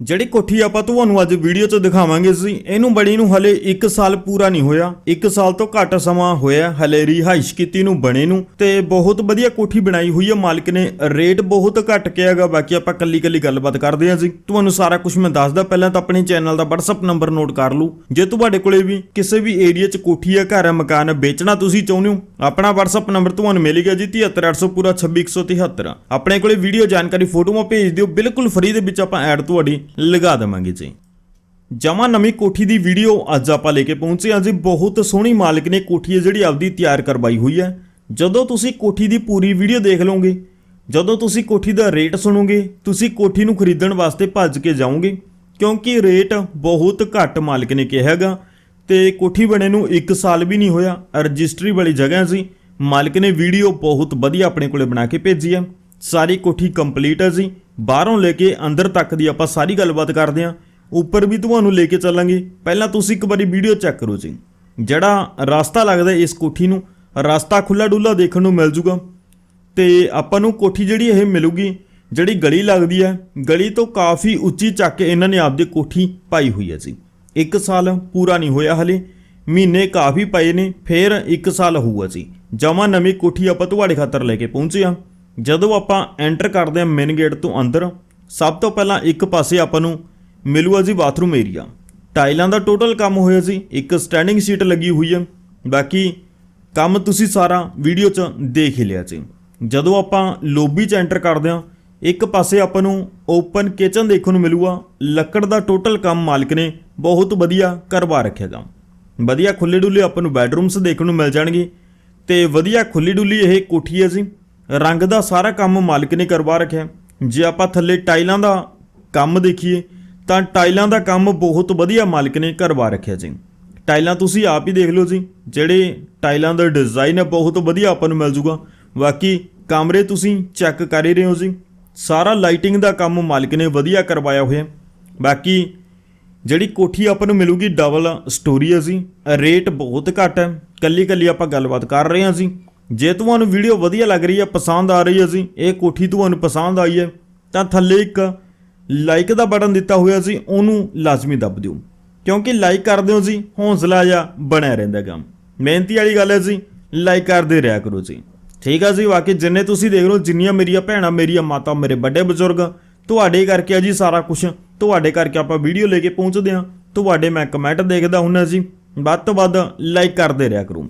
ਜਿਹੜੀ ਕੋਠੀ ਆਪਾਂ ਤੁਹਾਨੂੰ ਅੱਜ ਵੀਡੀਓ 'ਚ ਦਿਖਾਵਾਂਗੇ ਸੀ ਇਹਨੂੰ ਬਣੀ ਨੂੰ ਹਲੇ 1 ਸਾਲ ਪੂਰਾ ਨਹੀਂ ਹੋਇਆ। 1 ਸਾਲ ਤੋਂ ਘੱਟ ਸਮਾਂ ਹੋਇਆ ਹਲੇ ਰਿਹਾਇਸ਼ ਕੀਤੀ ਨੂੰ ਬਣੇ ਨੂੰ। ਤੇ ਬਹੁਤ ਵਧੀਆ ਕੋਠੀ ਬਣਾਈ ਹੋਈ ਹੈ, ਮਾਲਕ ਨੇ ਰੇਟ ਬਹੁਤ ਘੱਟ ਕਿਹਾਗਾ ਬਾਕੀ ਆਪਾਂ ਕੱਲੀ ਕੱਲੀ ਗੱਲਬਾਤ ਕਰਦੇ ਹਾਂ ਜੀ। ਤੁਹਾਨੂੰ ਸਾਰਾ ਕੁਝ ਮੈਂ ਦੱਸਦਾ, ਪਹਿਲਾਂ ਤਾਂ ਆਪਣੇ ਚੈਨਲ ਦਾ WhatsApp ਨੰਬਰ ਨੋਟ ਕਰ ਲਓ। ਜੇ ਤੁਹਾਡੇ ਕੋਲੇ ਵੀ ਕਿਸੇ ਵੀ ਏਰੀਆ 'ਚ ਕੋਠੀ ਹੈ, ਘਰ ਹੈ, ਮਕਾਨ ਵੇਚਣਾ ਤੁਸੀਂ ਚਾਹੁੰਦੇ ਹੋ, ਆਪਣਾ WhatsApp ਨੰਬਰ ਤੁਹਾਨੂੰ ਮਿਲ ਗਿਆ ਜੀ 73800 ਪੂਰਾ 26173 ਆਪਣੇ ਕੋਲੇ ਵੀਡੀਓ ਜਾਣਕਾਰੀ ਫੋਟੋਆਂ ਭੇਜ ਦਿਓ, ਬਿਲਕੁਲ ਫ੍ਰੀ ਦੇ ਵਿੱਚ ਆਪਾਂ ਐਡ ਤੁਹਾਡੀ ਲਗਾ ਦੇਵਾਂਗੇ ਜੀ। ਜਮਾ ਨਵੀਂ ਕੋਠੀ ਦੀ ਵੀਡੀਓ ਅੱਜ ਆਪਾਂ ਲੈ ਕੇ ਪਹੁੰਚੇ ਹਾਂ ਜੀ। ਬਹੁਤ ਸੋਹਣੀ ਮਾਲਕ ਨੇ ਕੋਠੀ ਹੈ ਜਿਹੜੀ ਆਪਦੀ ਤਿਆਰ ਕਰਵਾਈ ਹੋਈ ਹੈ। ਜਦੋਂ ਤੁਸੀਂ ਕੋਠੀ ਦੀ ਪੂਰੀ ਵੀਡੀਓ ਦੇਖ ਲਓਗੇ, ਜਦੋਂ ਤੁਸੀਂ ਕੋਠੀ ਦਾ ਰੇਟ ਸੁਣੋਗੇ, ਤੁਸੀਂ ਕੋਠੀ ਨੂੰ ਖਰੀਦਣ ਵਾਸਤੇ ਭੱਜ ਕੇ ਜਾਓਗੇ, ਕਿਉਂਕਿ ਰੇਟ ਬਹੁਤ ਘੱਟ ਮਾਲਕ ਨੇ ਕਿਹਾ ਹੈਗਾ। ਤੇ ਕੋਠੀ ਬਣੇ ਨੂੰ 1 ਸਾਲ ਵੀ ਨਹੀਂ ਹੋਇਆ, ਰਜਿਸਟਰੀ ਵਾਲੀ ਜਗ੍ਹਾ ਸੀ। ਮਾਲਕ ਨੇ ਵੀਡੀਓ ਬਹੁਤ ਵਧੀਆ ਆਪਣੇ ਕੋਲੇ ਬਣਾ ਕੇ ਭੇਜੀ ਹੈ। ਸਾਰੀ ਕੋਠੀ ਕੰਪਲੀਟ ਹੈ ਜੀ। ਬਾਹਰੋਂ ਲੈ ਕੇ ਅੰਦਰ ਤੱਕ ਦੀ ਆਪਾਂ ਸਾਰੀ ਗੱਲਬਾਤ ਕਰਦੇ ਹਾਂ। ਉੱਪਰ ਵੀ ਤੁਹਾਨੂੰ ਲੈ ਕੇ ਚੱਲਾਂਗੇ। ਪਹਿਲਾਂ ਤੁਸੀਂ ਇੱਕ ਵਾਰੀ ਵੀਡੀਓ ਚੈੱਕ ਕਰੋ ਜੀ। ਜਿਹੜਾ ਰਸਤਾ ਲੱਗਦਾ ਇਸ ਕੋਠੀ ਨੂੰ, ਰਸਤਾ ਖੁੱਲਾ ਡੁੱਲਾ ਦੇਖਣ ਨੂੰ ਮਿਲ ਜੂਗਾ। ਤੇ ਆਪਾਂ ਨੂੰ ਕੋਠੀ ਜਿਹੜੀ ਇਹ ਮਿਲੂਗੀ, ਜਿਹੜੀ ਗਲੀ ਲੱਗਦੀ ਹੈ, ਗਲੀ ਤੋਂ ਕਾਫੀ ਉੱਚੀ ਚੱਕ ਕੇ ਇਹਨਾਂ ਨੇ ਆਪਦੀ ਕੋਠੀ ਪਾਈ ਹੋਈ ਹੈ ਜੀ। ਇੱਕ ਸਾਲ ਪੂਰਾ ਨਹੀਂ ਹੋਇਆ ਹਲੇ। ਮਹੀਨੇ ਕਾਫੀ ਪਏ ਨੇ, ਫਿਰ ਇੱਕ ਸਾਲ ਹੋਊਗਾ ਜੀ। ਜਮਾ ਨਵੀਂ ਕੋਠੀ ਆਪਾਂ ਤੁਹਾਡੇ ਖਾਤਰ ਲੈ ਕੇ ਪਹੁੰਚੇ ਆ ਜਦੋਂ ਆਪਾਂ ਐਂਟਰ ਕਰਦੇ ਹਾਂ ਮੇਨ ਗੇਟ ਤੋਂ ਅੰਦਰ, ਸਭ ਤੋਂ ਪਹਿਲਾਂ ਇੱਕ ਪਾਸੇ ਆਪਾਂ ਨੂੰ ਮਿਲੂਗਾ ਜੀ ਬਾਥਰੂਮ ਏਰੀਆ ਟਾਈਲਾਂ ਦਾ ਟੋਟਲ ਕੰਮ ਹੋਇਆ ਸੀ ਇੱਕ ਸਟੈਂਡਿੰਗ ਸੀਟ ਲੱਗੀ ਹੋਈ ਹੈ ਬਾਕੀ ਕੰਮ ਤੁਸੀਂ ਸਾਰਾ ਵੀਡੀਓ 'ਚ ਦੇਖ ਹੀ ਲਿਆ ਜੀ। ਜਦੋਂ ਆਪਾਂ ਲੋਬੀ 'ਚ ਐਂਟਰ ਕਰਦੇ ਹਾਂ, ਇੱਕ ਪਾਸੇ ਆਪਾਂ ਨੂੰ ਓਪਨ ਕਿਚਨ ਦੇਖਣ ਨੂੰ ਮਿਲੂਗਾ। ਲੱਕੜ ਦਾ ਟੋਟਲ ਕੰਮ ਮਾਲਕ ਨੇ ਬਹੁਤ ਵਧੀਆ ਕਰਵਾ ਰੱਖਿਆ ਗਾ। ਵਧੀਆ ਖੁੱਲੇ ਡੁੱਲੇ ਆਪਾਂ ਨੂੰ ਬੈਡਰੂਮਸ ਦੇਖਣ ਨੂੰ ਮਿਲ ਜਾਣਗੇ। ਤੇ ਵਧੀਆ ਖੁੱਲੀ ਡੁੱਲੀ ਇਹ ਕੋਠੀ ਹੈ ਜੀ। ਰੰਗ ਦਾ ਸਾਰਾ ਕੰਮ ਮਾਲਕ ਨੇ ਕਰਵਾ ਰੱਖਿਆ। ਜੇ ਆਪਾਂ ਥੱਲੇ ਟਾਈਲਾਂ ਦਾ ਕੰਮ ਦੇਖੀਏ, ਤਾਂ ਟਾਈਲਾਂ ਦਾ ਕੰਮ ਬਹੁਤ ਵਧੀਆ ਮਾਲਕ ਨੇ ਕਰਵਾ ਰੱਖਿਆ ਜੀ। ਟਾਈਲਾਂ ਤੁਸੀਂ ਆਪ ਹੀ ਦੇਖ ਲਓ ਜੀ, ਜਿਹੜੇ ਟਾਈਲਾਂ ਦਾ ਡਿਜ਼ਾਈਨ ਹੈ, ਬਹੁਤ ਵਧੀਆ ਆਪਾਂ ਨੂੰ ਮਿਲ ਜੂਗਾ। ਬਾਕੀ ਕਮਰੇ ਤੁਸੀਂ ਚੈੱਕ ਕਰ ਹੀ ਰਹੇ ਹੋ ਜੀ। ਸਾਰਾ ਲਾਈਟਿੰਗ ਦਾ ਕੰਮ ਮਾਲਕ ਨੇ ਵਧੀਆ ਕਰਵਾਇਆ ਹੋਇਆ। ਬਾਕੀ ਜਿਹੜੀ ਕੋਠੀ ਆਪਾਂ ਨੂੰ ਮਿਲੂਗੀ, ਡਬਲ ਸਟੋਰੀ ਹੈ ਜੀ। ਰੇਟ ਬਹੁਤ ਘੱਟ ਹੈ। ਕੱਲੀ ਕੱਲੀ ਆਪਾਂ ਗੱਲਬਾਤ ਕਰ ਰਹੇ ਹਾਂ ਜੀ। ਜੇ ਤੁਹਾਨੂੰ ਵੀਡੀਓ ਵਧੀਆ ਲੱਗ ਰਹੀ ਹੈ, ਪਸੰਦ ਆ ਰਹੀ ਹੈ ਜੀ, ਇਹ ਕੋਠੀ ਤੁਹਾਨੂੰ ਪਸੰਦ ਆਈ ਹੈ, ਤਾਂ ਥੱਲੇ ਇੱਕ ਲਾਈਕ ਦਾ ਬਟਨ ਦਿੱਤਾ ਹੋਇਆ ਸੀ, ਉਹਨੂੰ ਲਾਜ਼ਮੀ ਦੱਬ ਦਿਓ। ਕਿਉਂਕਿ ਲਾਈਕ ਕਰਦੇ ਹੋ ਜੀ, ਹੌਸਲਾ ਜਿਹਾ ਬਣਿਆ ਰਹਿੰਦਾ ਕੰਮ। ਮਿਹਨਤੀ ਵਾਲੀ ਗੱਲ ਹੈ ਜੀ ਲਾਈਕ ਕਰਦੇ ਰਿਹਾ ਕਰੋ ਜੀ। ਠੀਕ ਆ ਜੀ, ਬਾਕੀ ਜਿੰਨੇ ਤੁਸੀਂ ਦੇਖ ਲਓ ਜਿੰਨੀਆਂ ਮੇਰੀਆਂ ਭੈਣਾਂ, ਮੇਰੀਆਂ ਮਾਤਾ, ਮੇਰੇ ਵੱਡੇ ਬਜ਼ੁਰਗ, ਤੁਹਾਡੇ ਕਰਕੇ ਆ ਜੀ ਸਾਰਾ ਕੁਝ ਤੁਹਾਡੇ ਕਰਕੇ ਆਪਾਂ ਵੀਡੀਓ ਲੈ ਕੇ ਪਹੁੰਚਦੇ ਹਾਂ। ਤੁਹਾਡੇ ਮੈਂ ਕਮੈਂਟ ਦੇਖਦਾ ਹੁੰਨਾ ਜੀ। ਵੱਧ ਤੋਂ ਵੱਧ ਲਾਈਕ ਕਰਦੇ ਰਿਹਾ ਕਰੋ।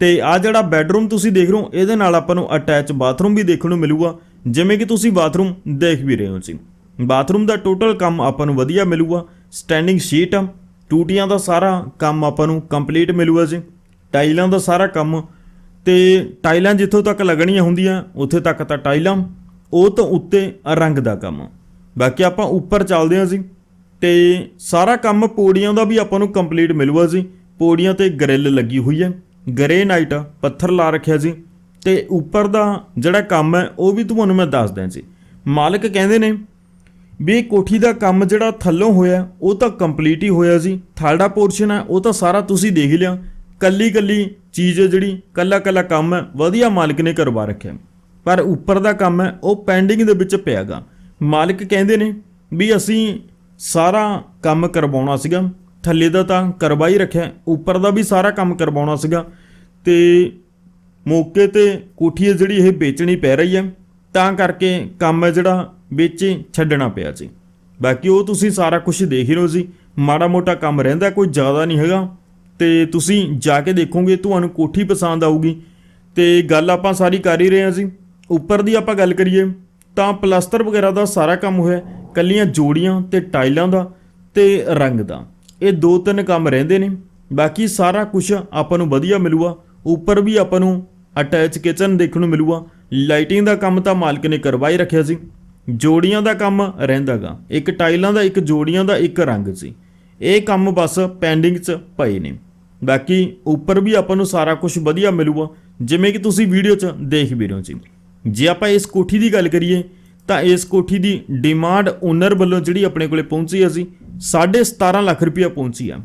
ਤੇ ਆ ਜਿਹੜਾ ਬੈੱਡਰੂਮ ਤੁਸੀਂ ਦੇਖ ਰਹੇ ਹੋ, ਇਹਦੇ ਨਾਲ ਆਪਾਂ ਨੂੰ ਅਟੈਚ ਬਾਥਰੂਮ ਵੀ ਦੇਖਣ ਨੂੰ ਮਿਲੂਗਾ, ਜਿਵੇਂ ਕਿ ਤੁਸੀਂ ਬਾਥਰੂਮ ਦੇਖ ਵੀ ਰਹੇ ਹੋ ਜੀ। ਬਾਥਰੂਮ ਦਾ ਟੋਟਲ ਕੰਮ ਆਪਾਂ ਨੂੰ ਵਧੀਆ ਮਿਲੂਗਾ ਸਟੈਂਡਿੰਗ ਸ਼ੀਟ ਟੂਟੀਆਂ ਦਾ ਸਾਰਾ ਕੰਮ ਆਪਾਂ ਨੂੰ ਕੰਪਲੀਟ ਮਿਲੂਗਾ ਜੀ, ਟਾਈਲਾਂ ਦਾ ਸਾਰਾ ਕੰਮ। ਤੇ ਟਾਈਲਾਂ ਜਿੱਥੋਂ ਤੱਕ ਲੱਗਣੀਆਂ ਹੁੰਦੀਆਂ, ਉੱਥੇ ਤੱਕ ਤਾਂ ਟਾਈਲਾਂ, ਉਹ ਤੋਂ ਉੱਤੇ ਰੰਗ ਦਾ ਕੰਮ। ਬਾਕੀ ਆਪਾਂ ਉੱਪਰ ਚੱਲਦੇ ਹਾਂ ਜੀ, ਤੇ ਸਾਰਾ ਕੰਮ ਪੌੜੀਆਂ ਦਾ ਵੀ ਆਪਾਂ ਨੂੰ ਕੰਪਲੀਟ ਮਿਲੂਗਾ ਜੀ, ਪੌੜੀਆਂ ਤੇ ਗ੍ਰਿਲ ਲੱਗੀ ਹੋਈ ਹੈ। ਗ੍ਰੇ ਨਾਈਟ ਪੱਥਰ ਲਾ ਰੱਖਿਆ ਜੀ ਤੇ ਉੱਪਰ ਦਾ ਜਿਹੜਾ ਕੰਮ ਹੈ, ਉਹ ਵੀ ਤੁਹਾਨੂੰ ਮੈਂ ਦੱਸ ਦਿਆਂ ਜੀ ਮਾਲਕ ਕਹਿੰਦੇ ਨੇ ਵੀ ਕੋਠੀ ਦਾ ਕੰਮ ਜਿਹੜਾ ਥੱਲੋਂ ਹੋਇਆ, ਉਹ ਤਾਂ ਕੰਪਲੀਟ ਹੀ ਹੋਇਆ ਜੀ ਥਰਡਾ ਪੋਰਸ਼ਨ ਹੈ, ਉਹ ਤਾਂ ਸਾਰਾ ਤੁਸੀਂ ਦੇਖ ਲਿਆ। ਕੱਲੀ ਕੱਲੀ ਚੀਜ਼ ਹੈ ਜਿਹੜੀ ਕੱਲਾ ਕੱਲਾ ਕੰਮ ਹੈ, ਵਧੀਆ ਮਾਲਕ ਨੇ ਕਰਵਾ ਰੱਖਿਆ। ਪਰ ਉੱਪਰ ਦਾ ਕੰਮ ਹੈ, ਉਹ ਪੈਂਡਿੰਗ ਦੇ ਵਿੱਚ ਪਿਆਗਾ। ਮਾਲਕ ਕਹਿੰਦੇ ਨੇ ਵੀ ਅਸੀਂ ਸਾਰਾ ਕੰਮ ਕਰਵਾਉਣਾ ਸੀਗਾ। ਥੱਲੇ ਦਾ ਤਾਂ ਕਰਵਾ ਹੀ ਰੱਖਿਆ, ਉੱਪਰ ਦਾ ਵੀ ਸਾਰਾ ਕੰਮ ਕਰਵਾਉਣਾ ਸੀਗਾ। ਤੇ ਮੌਕੇ ਤੇ ਕੋਠੀ ਹੈ ਜਿਹੜੀ ਇਹ ਵੇਚਣੀ ਪੈ ਰਹੀ ਹੈ, ਤਾਂ ਕਰਕੇ ਕੰਮ ਹੈ ਜਿਹੜਾ ਵੇਚੇ ਛੱਡਣਾ ਪਿਆ ਜੀ। ਬਾਕੀ ਉਹ ਤੁਸੀਂ ਸਾਰਾ ਕੁਝ ਦੇਖ ਹੀ ਰਹੇ ਹੋ ਜੀ। ਮਾੜਾ ਮੋਟਾ ਕੰਮ ਰਹਿੰਦਾ, ਕੋਈ ਜ਼ਿਆਦਾ ਨਹੀਂ ਹੈਗਾ। ਤੇ ਤੁਸੀਂ ਜਾ ਕੇ ਦੇਖੋਗੇ, ਤੁਹਾਨੂੰ ਕੋਠੀ ਪਸੰਦ ਆਊਗੀ। ਤੇ ਗੱਲ ਆਪਾਂ ਸਾਰੀ ਕਰ ਹੀ ਰਹੇ ਹਾਂ ਜੀ। ਉੱਪਰ ਦੀ ਆਪਾਂ ਗੱਲ ਕਰੀਏ, ਤਾਂ ਪਲਾਸਟਰ ਵਗੈਰਾ ਦਾ ਸਾਰਾ ਕੰਮ ਹੋਇਆ। ਕੱਲੀਆਂ ਜੋੜੀਆਂ ਤੇ ਟਾਈਲਾਂ ਦਾ ਤੇ ਰੰਗ ਦਾ। ਇਹ ਦੋ ਤਿੰਨ ਕੰਮ ਰਹਿੰਦੇ ਨੇ। ਬਾਕੀ ਸਾਰਾ ਕੁਝ ਆਪਾਂ ਨੂੰ ਵਧੀਆ ਮਿਲੂਗਾ। ਉੱਪਰ ਵੀ ਆਪਾਂ ਨੂੰ ਅਟੈਚ ਕਿਚਨ ਦੇਖਣ ਨੂੰ ਮਿਲੂਗਾ। ਲਾਈਟਿੰਗ ਦਾ ਕੰਮ ਤਾਂ ਮਾਲਕ ਨੇ ਕਰਵਾ ਹੀ ਰੱਖਿਆ ਸੀ। ਜੋੜੀਆਂ ਦਾ ਕੰਮ ਰਹਿੰਦਾਗਾ। ਇੱਕ ਟਾਈਲਾਂ ਦਾ, ਇੱਕ ਜੋੜੀਆਂ ਦਾ, ਇੱਕ ਰੰਗ ਸੀ। ਇਹ ਕੰਮ ਬਸ ਪੈਂਡਿੰਗ 'ਚ ਪਏ ਨੇ। ਬਾਕੀ ਉੱਪਰ ਵੀ ਆਪਾਂ ਨੂੰ ਸਾਰਾ ਕੁਝ ਵਧੀਆ ਮਿਲੂਗਾ। ਜਿਵੇਂ ਕਿ ਤੁਸੀਂ ਵੀਡੀਓ 'ਚ ਦੇਖ ਵੀ ਰਹੇ ਹੋ ਜੀ। ਜੇ ਆਪਾਂ ਇਸ ਕੋਠੀ ਦੀ ਗੱਲ ਕਰੀਏ, ਤਾਂ ਇਸ ਕੋਠੀ ਦੀ ਡਿਮਾਂਡ ਓਨਰ ਵੱਲੋਂ ਜਿਹੜੀ ਆਪਣੇ ਕੋਲੇ ਪਹੁੰਚੀ ਹੈ ਸੀ 17.5 ਲੱਖ ਰੁਪਇਆ ਪਹੁੰਚੀ ਆ।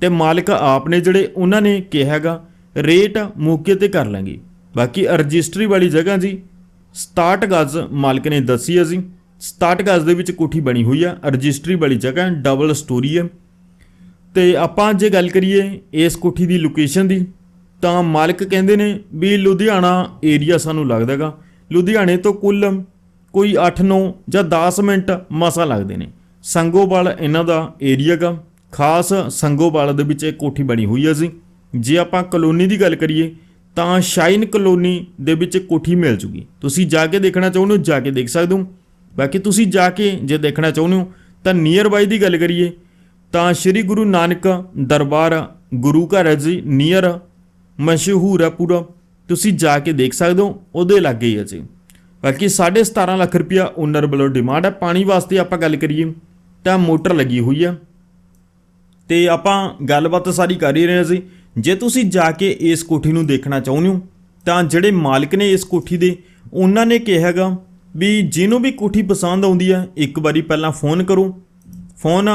ਤੇ ਮਾਲਕ ਆਪ ਨੇ ਜਿਹੜੇ ਉਹਨਾਂ ਨੇ ਕਿਹਾ ਹੈਗਾ ਰੇਟ ਮੌਕੇ ਤੇ ਕਰ ਲਾਂਗੇ। ਬਾਕੀ ਰਜਿਸਟਰੀ ਵਾਲੀ ਜਗ੍ਹਾ ਜੀ 67 ਗਜ਼ ਮਾਲਕ ਨੇ ਦੱਸੀ ਹੈ ਜੀ 67 ਗਜ਼ ਦੇ ਵਿੱਚ ਕੋਠੀ ਬਣੀ ਹੋਈ ਆ ਰਜਿਸਟਰੀ ਵਾਲੀ ਜਗ੍ਹਾ, ਡਬਲ ਸਟੋਰੀ ਹੈ ਤੇ ਆਪਾਂ ਜੇ ਗੱਲ ਕਰੀਏ ਇਸ ਕੋਠੀ ਦੀ ਲੋਕੇਸ਼ਨ ਦੀ, ਤਾਂ ਮਾਲਕ ਕਹਿੰਦੇ ਨੇ ਵੀ ਲੁਧਿਆਣਾ ਏਰੀਆ ਸਾਨੂੰ ਲੱਗਦਾਗਾ ਲੁਧਿਆਣੇ ਤੋਂ ਕੁੱਲ ਕੋਈ 8-9 ਜਾਂ 10 ਮਿੰਟ ਮਸਾ ਲੱਗਦੇ ਨੇ। ਸੰਗੋਵਾਲ ਇਹਨਾਂ ਦਾ ਏਰੀਆ ਗਾ ਖਾਸ ਸੰਗੋਵਾਲ ਦੇ ਵਿੱਚ ਇਹ ਕੋਠੀ ਬਣੀ ਹੋਈ ਹੈ ਜੀ। ਜੇ ਆਪਾਂ ਕਲੋਨੀ ਦੀ ਗੱਲ ਕਰੀਏ, ਤਾਂ ਸ਼ਾਈਨ ਕਲੋਨੀ ਦੇ ਵਿੱਚ ਕੋਠੀ ਮਿਲ ਜੂਗੀ। ਤੁਸੀਂ ਜਾ ਕੇ ਦੇਖਣਾ ਚਾਹੁੰਦੇ ਹੋ, ਜਾ ਕੇ ਦੇਖ ਸਕਦੇ ਹੋ। ਬਾਕੀ ਤੁਸੀਂ ਜਾ ਕੇ ਜੇ ਦੇਖਣਾ ਚਾਹੁੰਦੇ ਹੋ, ਤਾਂ ਨੀਅਰ ਬਾਈ ਦੀ ਗੱਲ ਕਰੀਏ, ਤਾਂ ਸ੍ਰੀ ਗੁਰੂ ਨਾਨਕ ਦਰਬਾਰ ਗੁਰੂ ਘਰ ਹੈ ਜੀ ਨੀਅਰ ਮਸ਼ਹੂਰ ਹੈ ਪੂਰਾ। ਤੁਸੀਂ ਜਾ ਕੇ ਦੇਖ ਸਕਦੇ ਹੋ, ਉਹਦੇ ਲਾਗੇ ਹੀ ਹੈ ਜੀ। ਬਾਕੀ 17.5 ਲੱਖ ਰੁਪਇਆ ਓਨਰ ਵੱਲੋਂ ਡਿਮਾਂਡ ਹੈ। ਪਾਣੀ ਵਾਸਤੇ ਆਪਾਂ ਗੱਲ ਕਰੀਏ, ਤਾਂ ਮੋਟਰ ਲੱਗੀ ਹੋਈ ਹੈ। ਤੇ ਆਪਾਂ ਗੱਲਬਾਤ ਸਾਰੀ ਕਰ ਹੀ ਰਹੇ ਹਾਂ ਜੀ। ਜੇ ਤੁਸੀਂ ਜਾ ਕੇ ਇਸ ਕੋਠੀ ਨੂੰ ਦੇਖਣਾ ਚਾਹੁੰਦੇ ਹੋ, ਤਾਂ ਜਿਹੜੇ ਮਾਲਕ ਨੇ ਇਸ ਕੋਠੀ ਦੇ, ਉਹਨਾਂ ਨੇ ਕਿਹਾਗਾ ਵੀ ਜਿਹਨੂੰ ਵੀ ਕੋਠੀ ਪਸੰਦ ਆਉਂਦੀ ਹੈ ਇੱਕ ਵਾਰੀ ਪਹਿਲਾਂ ਫੋਨ ਕਰੋ। ਫੋਨ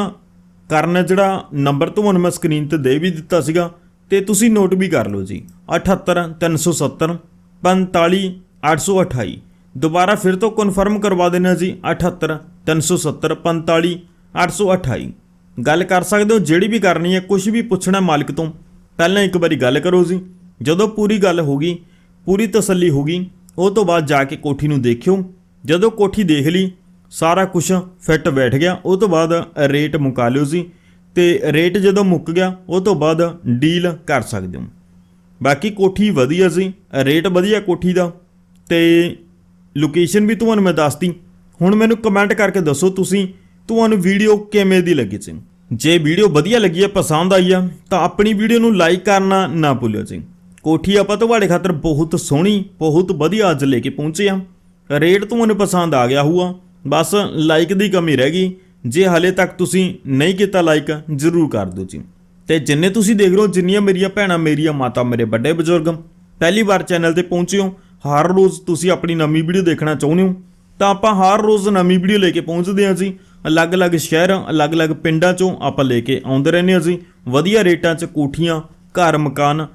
ਕਰਨ ਜਿਹੜਾ ਨੰਬਰ ਤੁਹਾਨੂੰ ਮੈਂ ਸਕਰੀਨ ਤੇ ਦੇ ਵੀ ਦਿੱਤਾ ਸੀਗਾ, ਤੇ ਤੁਸੀਂ ਨੋਟ ਵੀ ਕਰ ਲਓ ਜੀ। 78 370 45 828 ਦੁਬਾਰਾ ਫਿਰ ਤੋਂ ਕਨਫਰਮ ਕਰਵਾ ਦੇਣਾ ਜੀ। 78 370 45 828 ਗੱਲ ਕਰ ਸਕਦੇ ਹੋ, ਜਿਹੜੀ ਵੀ ਕਰਨੀ ਹੈ ਕੁਝ ਵੀ ਪੁੱਛਣਾ ਮਾਲਕ ਤੋਂ ਪਹਿਲਾਂ ਇੱਕ ਵਾਰੀ ਗੱਲ ਕਰੋ ਜੀ। ਜਦੋਂ ਪੂਰੀ ਗੱਲ ਹੋ ਗਈ, ਪੂਰੀ ਤਸੱਲੀ ਹੋ ਗਈ, ਉਹ ਤੋਂ ਬਾਅਦ ਜਾ ਕੇ ਕੋਠੀ ਨੂੰ ਦੇਖਿਓ। ਜਦੋਂ ਕੋਠੀ ਦੇਖ ਲਈ, ਸਾਰਾ ਕੁਝ ਫਿੱਟ ਬੈਠ ਗਿਆ। ਉਹ ਤੋਂ ਬਾਅਦ ਰੇਟ ਮੁਕਾ ਲਿਓ ਜੀ। ਤੇ ਰੇਟ ਜਦੋਂ ਮੁੱਕ ਗਿਆ, ਉਹ ਤੋਂ ਬਾਅਦ ਡੀਲ ਕਰ ਸਕਦੇ ਹੋ। ਬਾਕੀ ਕੋਠੀ ਵਧੀਆ ਸੀ ਰੇਟ ਵਧੀਆ ਕੋਠੀ ਦਾ। ਤੇ ਲੋਕੇਸ਼ਨ ਵੀ ਤੁਹਾਨੂੰ ਮੈਂ ਦੱਸਤੀ। ਹੁਣ ਮੈਨੂੰ ਕਮੈਂਟ ਕਰਕੇ ਦੱਸੋ ਤੁਸੀਂ, ਤੁਹਾਨੂੰ ਵੀਡੀਓ ਕਿਵੇਂ ਦੀ ਲੱਗੀ ਸੀ ਜੇ ਵੀਡੀਓ ਵਧੀਆ ਲੱਗੀ ਹੈ, ਪਸੰਦ ਆਈ ਆ, ਤਾਂ ਆਪਣੀ ਵੀਡੀਓ ਨੂੰ ਲਾਈਕ ਕਰਨਾ ਨਾ ਭੁੱਲਿਓ ਜੀ। ਕੋਠੀ ਆਪਾਂ ਤੁਹਾਡੇ ਖਾਤਰ ਬਹੁਤ ਸੋਹਣੀ, ਬਹੁਤ ਵਧੀਆ ਅੱਜ ਲੈ ਕੇ ਪਹੁੰਚੇ ਆ ਰੇਟ ਤੁਹਾਨੂੰ ਪਸੰਦ ਆ ਗਿਆ ਹੋਊਗਾ, ਬਸ ਲਾਈਕ ਦੀ ਕਮੀ ਰਹਿ ਗਈ। ਜੇ ਹਲੇ ਤੱਕ ਤੁਸੀਂ ਨਹੀਂ ਕੀਤਾ ਲਾਈਕ ਜ਼ਰੂਰ ਕਰ ਦਿਓ ਜੀ। ਤੇ ਜਿੰਨੇ ਤੁਸੀਂ ਦੇਖ ਰਹੇ ਹੋ, ਜਿੰਨੀਆਂ ਮੇਰੀਆਂ ਭੈਣਾਂ, ਮੇਰੀਆਂ ਮਾਤਾ, ਮੇਰੇ ਵੱਡੇ ਬਜ਼ੁਰਗ, ਪਹਿਲੀ ਵਾਰ ਚੈਨਲ ਤੇ ਪਹੁੰਚੇ ਹੋ, ਹਰ ਰੋਜ਼ ਤੁਸੀਂ ਆਪਣੀ ਨਵੀਂ ਵੀਡੀਓ ਦੇਖਣਾ ਚਾਹੁੰਦੇ ਹੋ, ਤਾਂ ਆਪਾਂ ਹਰ ਰੋਜ਼ ਨਵੀਂ ਵੀਡੀਓ ਲੈ ਕੇ ਪਹੁੰਚਦੇ ਹਾਂ ਜੀ। ਅਲੱਗ-ਅਲੱਗ ਸ਼ਹਿਰਾਂ, ਅਲੱਗ-ਅਲੱਗ ਪਿੰਡਾਂ ਚੋਂ ਆਪਾਂ ਲੈ ਕੇ ਆਉਂਦੇ ਰਹਿੰਦੇ ਹਾਂ ਜੀ ਵਧੀਆ ਰੇਟਾਂ 'ਚ ਕੋਠੀਆਂ, ਘਰ, ਮਕਾਨ।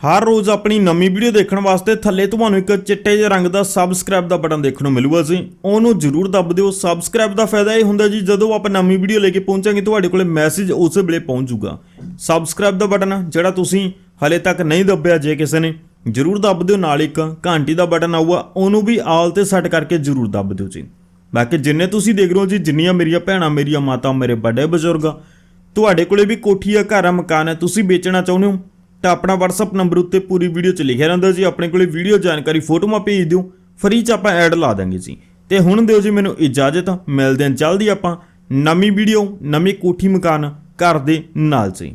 ਹਰ ਰੋਜ਼ ਆਪਣੀ ਨਵੀਂ ਵੀਡੀਓ ਦੇਖਣ ਵਾਸਤੇ ਥੱਲੇ ਤੁਹਾਨੂੰ ਇੱਕ ਚਿੱਟੇ ਜਿਹੇ ਰੰਗ ਦਾ ਸਬਸਕ੍ਰਾਈਬ ਦਾ ਬਟਨ ਦੇਖਣ ਨੂੰ ਮਿਲੂਗਾ ਜੀ। ਉਹਨੂੰ ਜ਼ਰੂਰ ਦੱਬ ਦਿਓ। ਸਬਸਕ੍ਰਾਈਬ ਦਾ ਫਾਇਦਾ ਇਹ ਹੁੰਦਾ ਜੀ, ਜਦੋਂ ਆਪਾਂ ਨਵੀਂ ਵੀਡੀਓ ਲੈ ਕੇ ਪਹੁੰਚਾਂਗੇ, ਤੁਹਾਡੇ ਕੋਲੇ ਮੈਸੇਜ ਉਸੇ ਵੇਲੇ ਪਹੁੰਚ ਜਾਊਗਾ। ਸਬਸਕ੍ਰਾਈਬ ਦਾ ਬਟਨ ਜਿਹੜਾ ਤੁਸੀਂ ਹਲੇ ਤੱਕ ਨਹੀਂ ਦੱਬਿਆ ਜੇ ਕਿਸੇ ਨੇ, ਜ਼ਰੂਰ ਦੱਬ ਦਿਓ। ਨਾਲ ਇੱਕ ਘੰਟੀ ਦਾ ਬਟਨ ਆਊਗਾ। ਉਹਨੂੰ ਵੀ ਆਲ ਤੇ ਸੈੱਟ ਕਰਕੇ ਜ਼ਰੂਰ ਦੱਬ ਦਿਓ ਜੀ। ਬਾਕੀ ਜਿੰਨੇ ਤੁਸੀਂ ਦੇਖ ਰਹੇ ਹੋ ਜੀ, ਜਿੰਨੀਆਂ ਮੇਰੀਆਂ ਭੈਣਾਂ, ਮੇਰੀਆਂ ਮਾਤਾ ਮੇਰੇ ਵੱਡੇ ਬਜ਼ੁਰਗ ਤੁਹਾਡੇ ਕੋਲੇ ਵੀ ਕੋਠੀ ਆ, ਘਰ ਆ, ਮਕਾਨ ਹੈ ਤੁਸੀਂ ਵੇਚਣਾ ਚਾਹੁੰਦੇ ਹੋ? ਤਾਂ ਆਪਣਾ WhatsApp ਨੰਬਰ ਉੱਤੇ ਪੂਰੀ ਵੀਡੀਓ 'ਚ ਲਿਖਿਆ ਰਹਿੰਦਾ ਜੀ। ਆਪਣੇ ਕੋਲੇ ਵੀਡੀਓ ਜਾਣਕਾਰੀ ਫੋਟੋਆਂ ਭੇਜ ਦਿਓ ਫਰੀ 'ਚ ਆਪਾਂ ਐਡ ਲਾ ਦਾਂਗੇ ਜੀ। ਤੇ ਹੁਣ ਦਿਓ ਜੀ ਮੈਨੂੰ ਇਜਾਜ਼ਤ, ਮਿਲਦੇ ਹਾਂ ਜਲਦੀ ਆਪਾਂ। ਨਵੀਂ ਵੀਡੀਓ ਨਵੀਂ ਕੋਠੀ, ਮਕਾਨ, ਘਰ ਦੇ ਨਾਲ ਜੀ।